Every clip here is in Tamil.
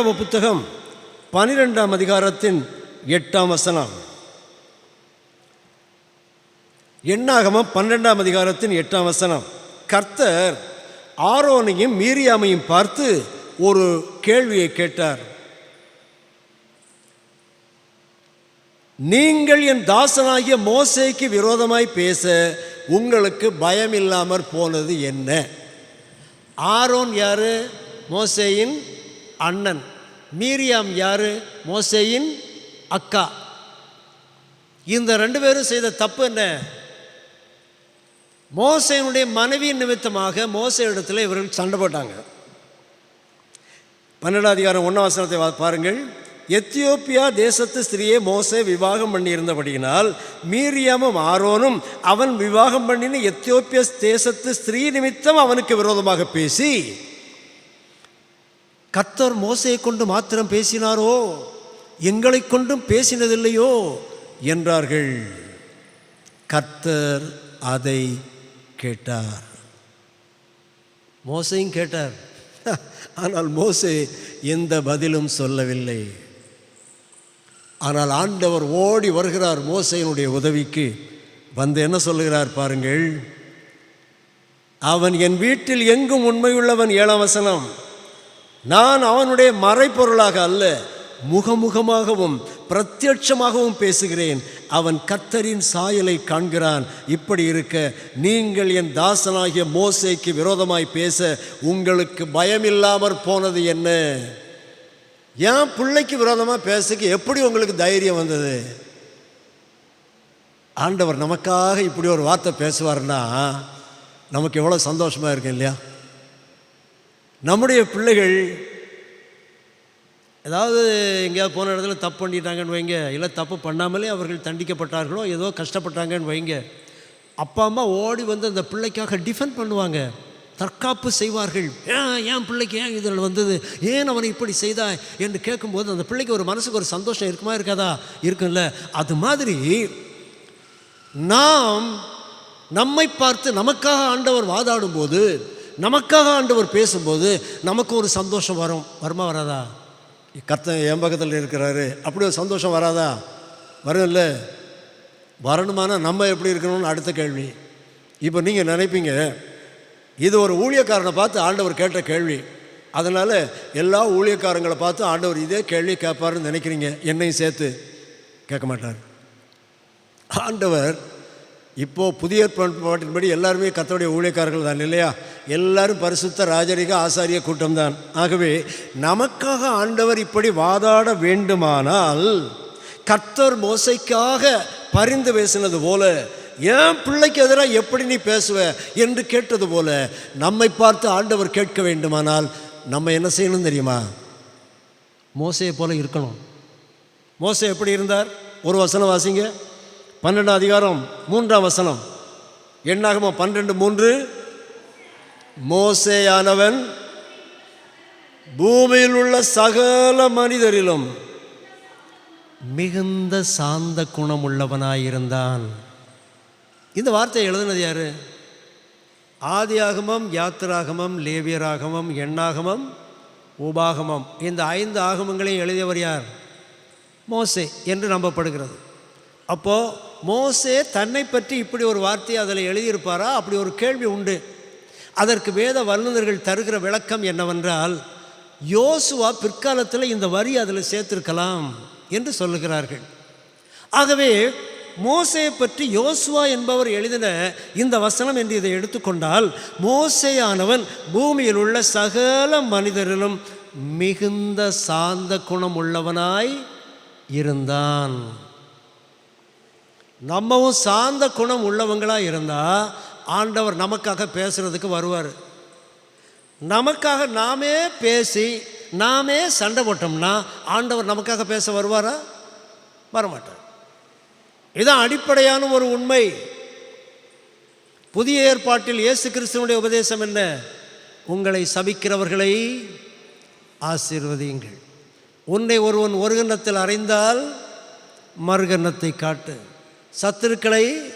எண்ணாகம புத்தகம் பனிரெண்டாம் அதிகாரத்தின் எட்டாம் வசனம். எண்ணாகமம் பன்னெண்டாம் அதிகாரத்தின் எட்டாம் வசனம். கர்த்தர் ஆரோனையும் மீரியாமையும் பார்த்து ஒரு கேள்வியை கேட்டார். நீங்கள் என் தாசனாகிய மோசேக்கு விரோதமாய் பேச உங்களுக்கு பயம் இல்லாமற் போனது என்ன? ஆரோன் யாரு? மோசேயின் அண்ணன். மீரியாம் யாரு? மோசேயின் அக்கா. இந்த ரெண்டு பேரும் செய்த தப்பு என்ன? மோசையினுடைய மனைவியின் நிமித்தமாக மோசே இடத்துல இவர்கள் சண்டை போட்டாங்க. பன்னெண்டாம் அதிகாரம் ஒன்றாம் வசனத்தை பாருங்கள். எத்தியோப்பியா தேசத்து ஸ்திரியை மோசே விவாகம் பண்ணியிருந்தபடியினால் மீரியாமும் ஆரோனும் அவன் விவாகம் பண்ணின எத்தியோப்பிய தேசத்து ஸ்திரீ நிமித்தம் அவனுக்கு விரோதமாக பேசி கத்தர் மோசையை கொண்டு மாத்திரம் பேசினாரோ? எங்களை கொண்டும் பேசினதில்லையோ? என்றார்கள். கர்த்தர் அதை கேட்டார். மோசையும் கேட்டார். ஆனால் மோசே எந்த பதிலும் சொல்லவில்லை. ஆனால் ஆண்டவர் ஓடி வருகிறார் மோசையினுடைய உதவிக்கு. வந்து என்ன சொல்லுகிறார் பாருங்கள். அவன் என் வீட்டில் எங்கும் உண்மையுள்ளவன் ஏழாம் வசனம். நான் அவனுடைய மறைப்பொருளாக அல்ல முகமுகமாகவும் பிரத்யட்சமாகவும் பேசுகிறேன். அவன் கத்தரின் சாயலை காண்கிறான். இப்படி இருக்க நீங்கள் என் தாசனாகிய மோசைக்கு விரோதமாய் பேச உங்களுக்கு பயமில்லாமற் போனது என்ன? என் பிள்ளைக்கு விரோதமாக பேசக்கு எப்படி உங்களுக்கு தைரியம் வந்தது? ஆண்டவர் நமக்காக இப்படி ஒரு வார்த்தை பேசுவார்னா நமக்கு எவ்வளோ சந்தோஷமாக இருக்கு இல்லையா? நம்முடைய பிள்ளைகள் ஏதாவது எங்கேயாவது போன இடத்துல தப்பு பண்ணிட்டாங்கன்னு வைங்க. இல்லை தப்பு பண்ணாமலே அவர்கள் தண்டிக்கப்பட்டார்களோ ஏதோ கஷ்டப்பட்டாங்கன்னு வைங்க. அப்பா அம்மா ஓடி வந்து அந்த பிள்ளைக்காக டிஃபெண்ட் பண்ணுவாங்க. தற்காப்பு செய்வார்கள். ஏன் ஏன் பிள்ளைக்கு ஏன் இதில் வந்தது? ஏன் அவனை இப்படி செய்தா என்று கேட்கும்போது அந்த பிள்ளைக்கு ஒரு மனசுக்கு ஒரு சந்தோஷம் இருக்குமா இருக்காதா? இருக்குல்ல அது மாதிரி நாம் நம்மை பார்த்து நமக்காக ஆண்டவர் வாதாடும்போது நமக்காக ஆண்டவர் பேசும்போது நமக்கு ஒரு சந்தோஷம் வரும். வருமா வராதா? கத்த என் பக்கத்தில் இருக்கிறாரு. அப்படி ஒரு சந்தோஷம் வராதா? வரும்ல. வரணுமானா நம்ம எப்படி இருக்கணும்னு அடுத்த கேள்வி. இப்போ நீங்கள் நினைப்பீங்க இது ஒரு ஊழியக்காரனை பார்த்து ஆண்டவர் கேட்ட கேள்வி. அதனால் எல்லா ஊழியக்காரங்களை பார்த்து ஆண்டவர் இதே கேள்வி கேட்பாருன்னு நினைக்கிறீங்க. என்னையும் சேர்த்து கேட்க மாட்டார். ஆண்டவர் இப்போது புதிய ஏற்பாட்டின்படி எல்லாருமே கத்தோடைய ஊழியக்காரர்கள் தான் இல்லையா? எல்லாரும் பரிசுத்த ராஜரிக ஆசாரிய கூட்டம் தான். ஆகவே நமக்காக ஆண்டவர் இப்படி வாதாட வேண்டுமானால் கர்த்தர் மோசைக்காக பரிந்து பேசினது போல என் பிள்ளைக்கு எதிராக எப்படி நீ பேசுவ? என்று கேட்டது போல நம்மை பார்த்து ஆண்டவர் கேட்க வேண்டுமானால் நம்ம என்ன செய்யணும் தெரியுமா? மோசையை போல இருக்கணும். மோசை எப்படி இருந்தார்? ஒரு வசனம் வாசிங்க. பன்னெண்டாம் அதிகாரம் மூன்றாம் வசனம். எண்ணாகமோ பன்னிரெண்டு மூன்று? மோசேயானவன் பூமியில் உள்ள சகல மனிதரிலும் மிகுந்த சாந்த குணமுள்ளவனாயிருந்தான். இந்த வார்த்தையை எழுதுனது யாரு? ஆதியாகமம் யாத்திராகமம் லேவியராகமம் எண்ணாகமம் உபாகமம். இந்த ஐந்து ஆகமங்களையும் எழுதியவர் யார்? மோசே என்று நம்பப்படுகிறது. அப்போது மோசே தன்னை பற்றி இப்படி ஒரு வார்த்தையை அதில் எழுதியிருப்பாரா? அப்படி ஒரு கேள்வி உண்டு. அதற்கு வேத வல்லுநர்கள் தருகிற விளக்கம் என்னவென்றால் யோசுவா பிற்காலத்தில் இந்த வரி அதில் சேர்த்திருக்கலாம் என்று சொல்லுகிறார்கள். ஆகவே மோசையை பற்றி யோசுவா என்பவர் எழுதின இந்த வசனம் என்று இதை எடுத்துக்கொண்டால் மோசையானவன் பூமியில் உள்ள சகல மனிதரிலும் மிகுந்த சாந்த குணம் உள்ளவனாய் இருந்தான். நம்மவும் சார்ந்த குணம் உள்ளவங்களாக இருந்தால் ஆண்டவர் நமக்காக பேசுகிறதுக்கு வருவார். நமக்காக நாமே பேசி நாமே சண்டை போட்டோம்னா ஆண்டவர் நமக்காக பேச வருவாரா? வரமாட்டார். இதுதான் அடிப்படையான ஒரு உண்மை. புதிய ஏற்பாட்டில் இயேசு கிறிஸ்துவனுடைய உபதேசம் என்ன? உங்களை சபிக்கிறவர்களை ஆசீர்வதியுங்கள். உன்னை ஒருவன் ஒரு கன்னத்தில் அறைந்தால் மறுகன்னத்தை காட்டு. சத்துருக்களை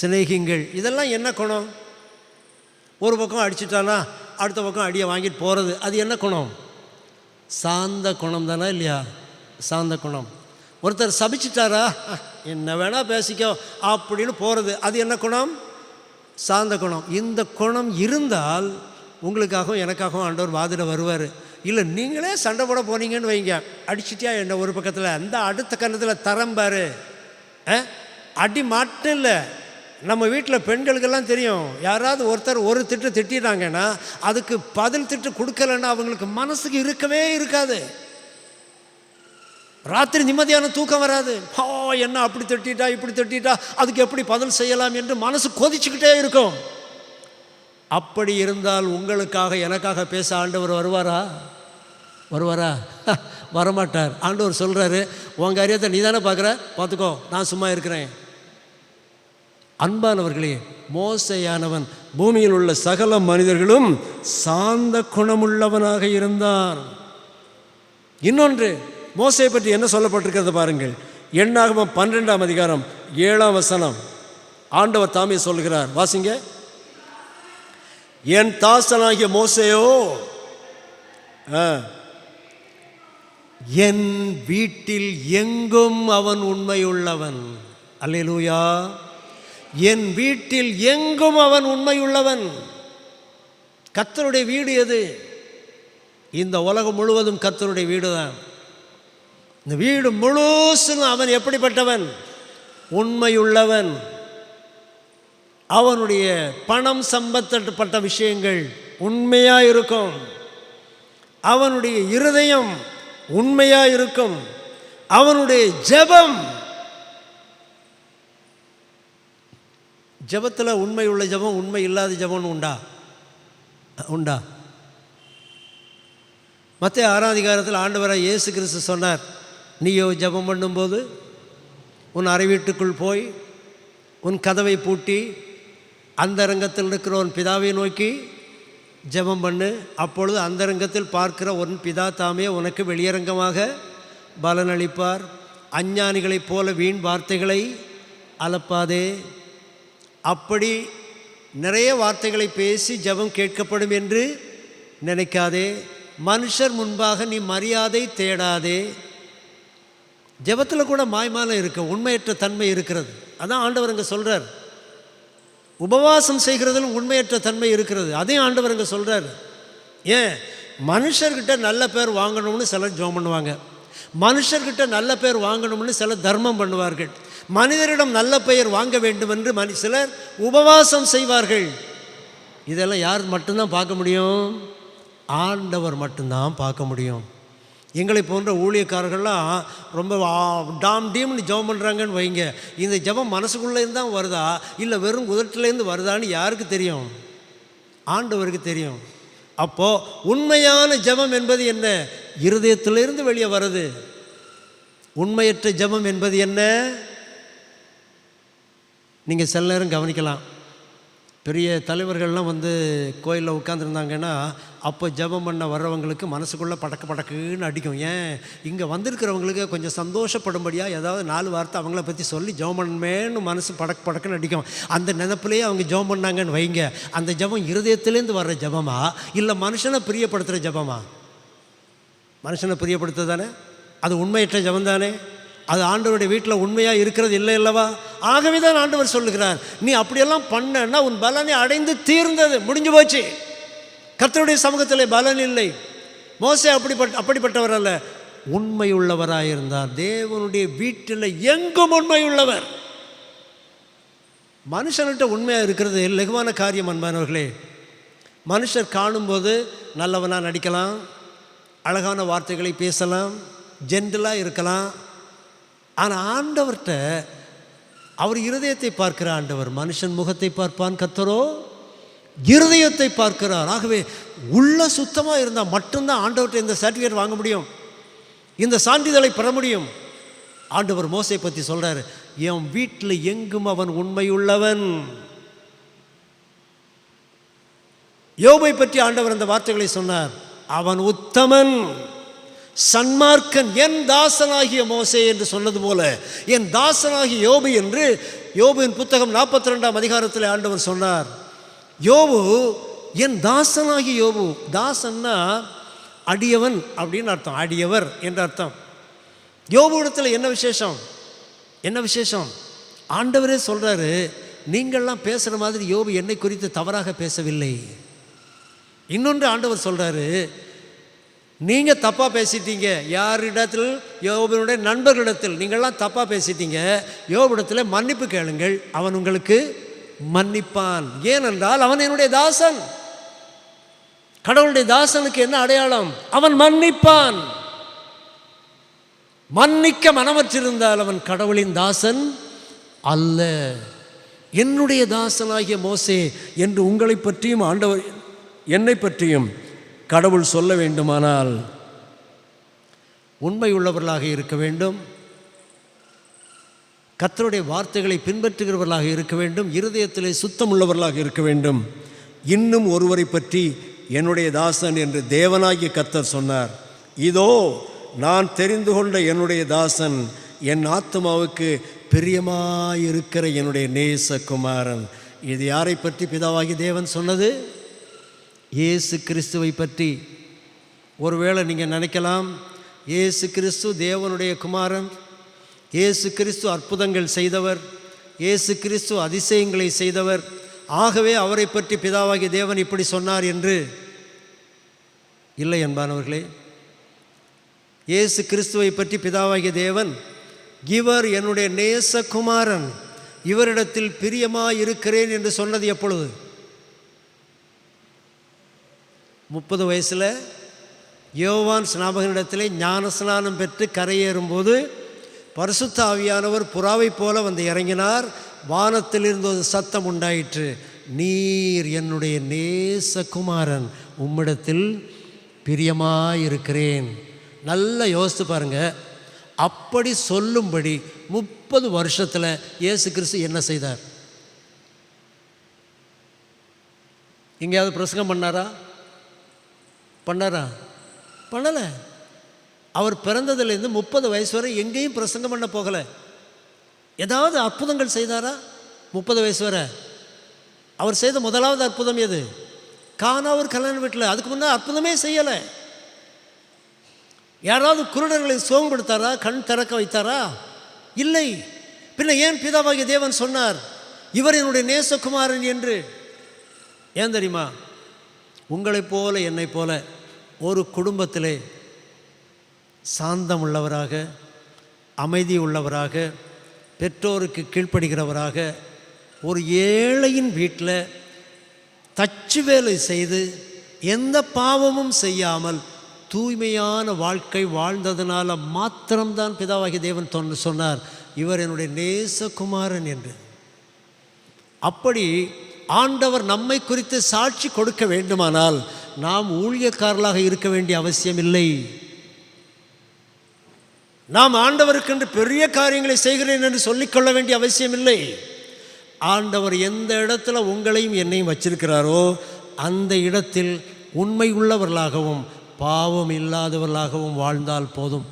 சிநேகிங்கள் இதெல்லாம் என்ன குணம்? ஒரு பக்கம் அடிச்சிட்டானா அடுத்த பக்கம் அடியை வாங்கிட்டு போகிறது அது என்ன குணம்? சாந்த குணம் தானே இல்லையா? சாந்த குணம். ஒருத்தர் சபிச்சிட்டாரா என்ன வேணால் பேசிக்கோ அப்படின்னு போகிறது அது என்ன குணம்? சாந்த குணம். இந்த குணம் இருந்தால் உங்களுக்காகவும் எனக்காகவும் ஆண்டவர் வாதிட வருவார். இல்லை நீங்களே சண்டை போட போனீங்கன்னு வைங்க. அடிச்சிட்டியா என்ன ஒரு பக்கத்தில்? அந்த அடுத்த கன்னத்தில் தரம்பார் ஆ? அடி மட்டும் இல்லை. நம்ம வீட்டில் பெண்களுக்கெல்லாம் தெரியும். யாராவது ஒருத்தர் ஒரு திட்டு திட்டாங்கன்னா அதுக்கு பதில் திட்டு கொடுக்கலன்னா அவங்களுக்கு மனசுக்கு இருக்கவே இருக்காது. ராத்திரி நிம்மதியான தூக்கம் வராது. ஓ என்ன அப்படி திட்டா இப்படி திட்டா அதுக்கு எப்படி பதில் செய்யலாம்? என்று மனசு கொதிச்சுக்கிட்டே இருக்கும். அப்படி இருந்தால் உங்களுக்காக எனக்காக பேச ஆண்டவர் வருவாரா? வருவாரா? வரமாட்டார். ஆண்டவர் சொல்கிறாரு உன் காரியத்தை நீ தானே பார்க்குற? பார்த்துக்கோ நான் சும்மா இருக்கிறேன். அன்பானவர்களே மோசையானவன் பூமியில் உள்ள சகல மனிதர்களும் சாந்த குணமுள்ளவனாக இருந்தான். இன்னொன்று மோசையை பற்றி என்ன சொல்லப்பட்டிருக்கிறது பாருங்கள். எண்ணாகமம் பன்னிரெண்டாம் அதிகாரம் ஏழாம் வசனம். ஆண்டவர் தாமே சொல்கிறார் வாசிங்க. என் தாசனாகிய மோசையோ ஆ, என் வீட்டில் எங்கும் அவன் உண்மையுள்ளவன். அல்லேலூயா. என் வீட்டில் எங்கும் அவன் உண்மையுள்ளவன். கத்தருடைய வீடு எது? இந்த உலகம் முழுவதும் கத்தருடைய வீடு தான் இந்த வீடு முழுசும் அவன் எப்படிப்பட்டவன்? உண்மையுள்ளவன். அவனுடைய பணம் சம்பந்தப்பட்ட விஷயங்கள் உண்மையாக இருக்கும். அவனுடைய இருதயம் உண்மையாக இருக்கும் அவனுடைய ஜெபம். ஜெபத்தில் உண்மை உள்ள ஜெபம் உண்மை இல்லாத ஜெபம்னு உண்டா? உண்டா? மற்ற ஆறாதிகாரத்தில் ஆண்டவராக இயேசு கிறிஸ்து சொன்னார் நீயோ ஜெபம் பண்ணும்போது உன் அறை வீட்டுக்குள் போய் உன் கதவை பூட்டி அந்த ரங்கத்தில் இருக்கிற உன் பிதாவை நோக்கி ஜெபம் பண்ணு. அப்பொழுது அந்தரங்கத்தில் பார்க்கிற உன் பிதா தாமே உனக்கு வெளியரங்கமாக பலனளிப்பார். அஞ்ஞானிகளைப் போல வீண் வார்த்தைகளை அலப்பாதே. அப்படி நிறைய வார்த்தைகளை பேசி ஜெபம் கேட்கப்படும் என்று நினைக்காதே. மனுஷர் முன்பாக நீ மரியாதை தேடாதே. ஜெபத்தில் கூட மாய்மாலம் இருக்க உண்மையற்ற தன்மை இருக்கிறது. அதான் ஆண்டவர் இங்கே சொல்கிறார் உபவாசம் செய்கிறதிலும் உண்மையற்ற தன்மை இருக்கிறது. அதையும் ஆண்டவர் இங்கே சொல்கிறார் ஏன்? மனுஷர்கிட்ட நல்ல பேர் வாங்கணும்னு சிலர் ஜோம் பண்ணுவாங்க. மனுஷர்கிட்ட நல்ல பேர் வாங்கணும்னு சிலர் தர்மம் பண்ணுவார்கள். மனிதரிடம் நல்ல பெயர் வாங்க வேண்டும் என்று மனி சிலர் உபவாசம் செய்வார்கள். இதெல்லாம் யார் மட்டும்தான் பார்க்க முடியும்? ஆண்டவர் மட்டும்தான் பார்க்க முடியும். எங்களை போன்ற ஊழியக்காரர்கள்லாம் ரொம்ப டாம் டீம்னு ஜெபம் பண்ணுறாங்கன்னு வைங்க. இந்த ஜெபம் மனசுக்குள்ளேருந்து தான் வருதா? இல்லை வெறும் உதட்டிலேருந்து வருதான்னு யாருக்கு தெரியும்? ஆண்டவருக்கு தெரியும். அப்போது உண்மையான ஜெபம் என்பது என்ன? இருதயத்திலிருந்து வெளியே வருது உண்மையற்ற ஜெபம் என்பது என்ன? நீங்கள் சில நேரம் கவனிக்கலாம். பெரிய தலைவர்கள்லாம் வந்து கோயிலில் உட்காந்துருந்தாங்கன்னா அப்போ ஜெபம் பண்ண வர்றவங்களுக்கு மனசுக்குள்ளே படக்கு படக்குன்னு அடிக்கும். ஏன்? இங்கே வந்திருக்கிறவங்களுக்கு கொஞ்சம் சந்தோஷப்படும்படியாக ஏதாவது நாலு வார்த்தை அவங்கள பற்றி சொல்லி ஜெபம் பண்ணமேன்னு மனசு படக்கு படக்குன்னு அடிக்கும். அந்த நினப்பிலேயே அவங்க ஜபம் பண்ணாங்கன்னு வைங்க. அந்த ஜெபம் இருதயத்துலேருந்து வர்ற ஜெபமா? இல்லை மனுஷனை பிரியப்படுத்துகிற ஜெபமா? மனுஷனை பிரியப்படுத்த தானே? அது உண்மையற்ற ஜெபம் தானே? அது ஆண்டவருடைய வீட்டில் உண்மையாக இருக்கிறது இல்லை இல்லவா ஆகவே தான் ஆண்டவர் சொல்லுகிறார் நீ அப்படியெல்லாம் பண்ணன்னா உன் பலனை அடைந்து தீர்ந்தது. முடிஞ்சு போச்சு. கர்த்தருடைய சமூகத்தில் பலன் இல்லை. மோசே அப்படிப்பட்ட அப்படிப்பட்டவர் அல்ல. உண்மையுள்ளவராக இருந்தார் தேவனுடைய வீட்டில் எங்கும் உண்மையுள்ளவர். மனுஷன்கிட்ட உண்மையாக இருக்கிறது லகுவான காரியம் அன்பானவர்களே. மனுஷர் காணும்போது நல்லவனாக நடிக்கலாம் அழகான வார்த்தைகளை பேசலாம் ஜென்டலாக இருக்கலாம் ஆனால் ஆண்டவர்கிட்ட அவர் இருதயத்தை பார்க்கிற ஆண்டவர் மனுஷன் முகத்தை பார்ப்பான் கத்தரோ இருதயத்தை பார்க்கிறார். ஆகவே உள்ள சுத்தமாக இருந்தால் மட்டும்தான் ஆண்டவர்கிட்ட இந்த சர்டிஃபிகேட் வாங்க முடியும். இந்த சான்றிதழை பெற முடியும். ஆண்டவர் மோசை பற்றி சொல்கிறார் என் வீட்டில் எங்கும் அவன் உண்மையுள்ளவன். யோபை பற்றி ஆண்டவர் அந்த வார்த்தைகளை சொன்னார் அவன் உத்தமன். சன்மார்க்கன் என் தாசனாகிய மோசே என்று சொன்னது போல என் தாசனாகிய யோபு என்று யோபுவின் புத்தகம் நாற்பத்தி ரெண்டாம் அதிகாரத்தில் ஆண்டவர் சொன்னார். யோபு என் தாசனாகிய யோபு தாசன்னா அடியவன் அப்படின்னு அர்த்தம் அடியவர் என்று அர்த்தம். யோபுடத்தில் என்ன விசேஷம்? என்ன விசேஷம்? ஆண்டவரே சொல்கிறாரு நீங்கள்லாம் பேசுகிற மாதிரி யோபு என்னை குறித்து தவறாக பேசவில்லை. இன்னொன்று ஆண்டவர் சொல்கிறாரு நீங்கள் தப்பாக பேசிட்டீங்க. யாரிடத்தில்? யோபனுடைய நண்பர்களிடத்தில். நீங்கள்லாம் தப்பாக பேசிட்டீங்க. யோபிடத்தில் மன்னிப்பு கேளுங்கள். அவன் உங்களுக்கு மன்னிப்பான். ஏனென்றால் அவன் என்னுடைய தாசன். கடவுளுடைய தாசனுக்கு என்ன அடையாளம்? அவன் மன்னிப்பான். மன்னிக்க மனமற்றிருந்தால் அவன் கடவுளின் தாசன் அல்ல. என்னுடைய தாசனாகிய மோசே என்று உங்களை பற்றியும் ஆண்டவர் என்னை பற்றியும் கடவுள் சொல்ல வேண்டுமானால் உண்மை உள்ளவர்களாக இருக்க வேண்டும். கத்தருடைய வார்த்தைகளை பின்பற்றுகிறவர்களாக இருக்க வேண்டும். இருதயத்திலே சுத்தம் உள்ளவர்களாக இருக்க வேண்டும். இன்னும் ஒருவரை பற்றி என்னுடைய தாசன் என்று தேவனாகிய கத்தர் சொன்னார். இதோ நான் தெரிந்து கொண்ட என்னுடைய தாசன் என் ஆத்மாவுக்கு பிரியமாயிருக்கிற என்னுடைய நேசகுமாரன். இது யாரை பற்றி பிதாவாகி தேவன் சொன்னது? இயேசு கிறிஸ்துவை பற்றி ஒருவேளை நீங்கள் நினைக்கலாம் இயேசு கிறிஸ்து தேவனுடைய குமாரன் இயேசு கிறிஸ்து அற்புதங்கள் செய்தவர் இயேசு கிறிஸ்து அதிசயங்களை செய்தவர் ஆகவே அவரை பற்றி பிதாவாகிய தேவன் இப்படி சொன்னார் என்று இல்லை என்பானவர்களே இயேசு கிறிஸ்துவை பற்றி பிதாவாகிய தேவன் இவர் என்னுடைய நேசகுமாரன் இவரிடத்தில் பிரியமாக இருக்கிறேன் என்று சொன்னது எப்பொழுது? முப்பது வயசில் யோவான் ஸ்நாபகனிடத்திலே ஞான ஸ்நானம் பெற்று கரையேறும்போது பரிசுத்த ஆவியானவர் புறாவைப் போல வந்து இறங்கினார். வானத்திலிருந்து ஒரு சத்தம் உண்டாயிற்று. நீர் என்னுடைய நேசகுமாரன் உம்மிடத்தில் பிரியமாயிருக்கிறேன். நல்லா யோசித்து பாருங்கள் அப்படி சொல்லும்படி முப்பது வருஷத்தில் இயேசு கிறிஸ்து என்ன செய்தார்? எங்கேயாவது பிரசங்கம் பண்ணாரா? பண்ணாரா? பண்ணலை. அவர் பிறந்ததுலேருந்து முப்பது வயசு வரை எங்கேயும் பிரசங்கம் பண்ண போகலை. ஏதாவது அற்புதங்கள் செய்தாரா? முப்பது வயசு வரை. அவர் செய்த முதலாவது அற்புதம் எது? காணாவூர் கல்யாண வீட்டில். அதுக்கு முன்னே அற்புதமே செய்யலை. யாராவது குருடர்களை சோம்படுத்தாரா கண் திறக்க வைத்தாரா? இல்லை. பின்ன ஏன் பிதாவாகிய தேவன் சொன்னார் இவர் என்னுடைய நேசகுமாரன் என்று? ஏன் தெரியுமா? உங்களைப் போல என்னை போல ஒரு குடும்பத்திலே சாந்தம் உள்ளவராக அமைதி உள்ளவராக பெற்றோருக்கு கீழ்ப்படுகிறவராக ஒரு ஏழையின் வீட்டில் தச்சு வேலை செய்து எந்த பாவமும் செய்யாமல் தூய்மையான வாழ்க்கை வாழ்ந்ததுனால மாத்திரம்தான் பிதாவாகி தேவன் சொன்னார். இவர் என்னுடைய நேசகுமாரன் என்று. அப்படி ஆண்டவர் நம்மை குறித்து சாட்சி கொடுக்க வேண்டுமானால் நாம் ஊழியக்காரர்களாக இருக்க வேண்டிய அவசியம் இல்லை நாம் ஆண்டவருக்கென்று பெரிய காரியங்களை செய்கிறேன் என்று சொல்லிக்கொள்ள வேண்டிய அவசியம் இல்லை ஆண்டவர் எந்த இடத்துல உங்களையும் என்னையும் வச்சிருக்கிறாரோ அந்த இடத்தில் உண்மை உள்ளவர்களாகவும் பாவம் இல்லாதவர்களாகவும் வாழ்ந்தால் போதும்.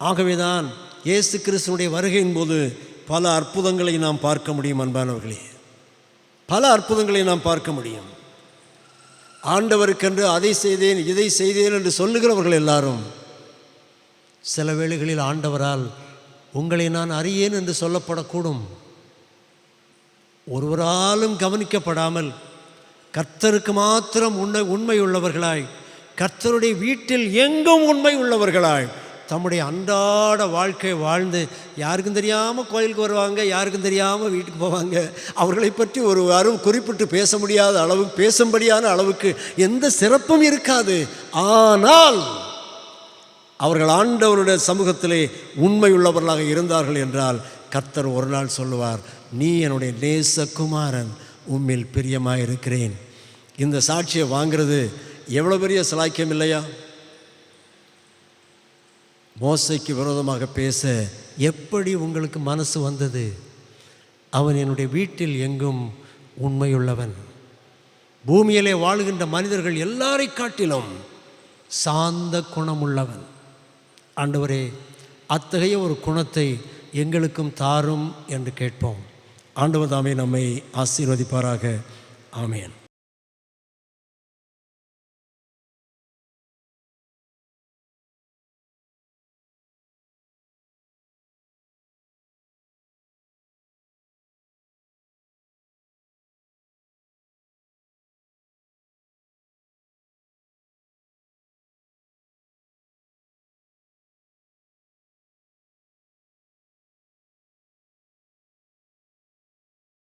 ஆகவேதான் இயேசு கிறிஸ்துனுடைய வருகையின் போது பல அற்புதங்களை நாம் பார்க்க முடியும் அன்பானவர்களே. பல அற்புதங்களை நாம் பார்க்க முடியும். ஆண்டவருக்கென்று அதை செய்தேன் இதை செய்தேன் என்று சொல்லுகிறவர்கள் எல்லாரும் சில வேளைகளில் ஆண்டவரால் உங்களை நான் அறியேன் என்று சொல்லப்படக்கூடும். ஒருவராலும் கவனிக்கப்படாமல் கர்த்தருக்கு மாத்திரம் உண்மை உண்மை உள்ளவர்களாய் கர்த்தருடைய வீட்டில் எங்கும் உண்மை உள்ளவர்களாய் தம்முடைய அன்றாட வாழ்க்கை வாழ்ந்து யாருக்கும் தெரியாமல் கோயிலுக்கு வருவாங்க யாருக்கும் தெரியாமல் வீட்டுக்கு போவாங்க. அவர்களை பற்றி ஒரு யாரும் குறிப்பிட்டு பேச முடியாத அளவுக்கு பேசும்படியான அளவுக்கு எந்த சிறப்பும் இருக்காது. ஆனால் அவர்கள் ஆண்டவருடைய சமூகத்திலே உண்மை உள்ளவர்களாக இருந்தார்கள் என்றால் கர்த்தர் ஒரு நாள் சொல்லுவார் நீ என்னுடைய நேசகுமாரன் உம்மில் பிரியமாக இருக்கிறேன் இந்த சாட்சியை வாங்கிறது எவ்வளோ பெரிய சலாக்கியம் இல்லையா? மோசைக்கு விரோதமாக பேச எப்படி உங்களுக்கு மனசு வந்தது? அவன் என்னுடைய வீட்டில் எங்கும் உண்மையுள்ளவன். பூமியிலே வாழுகின்ற மனிதர்கள் எல்லாரை காட்டிலும் சாந்த குணமுள்ளவன். ஆண்டவரே அத்தகைய ஒரு குணத்தை எங்களுக்கும் தாரும் என்று கேட்போம். ஆண்டவர் தாமே நம்மை ஆசீர்வதிப்பாராக. ஆமேன்.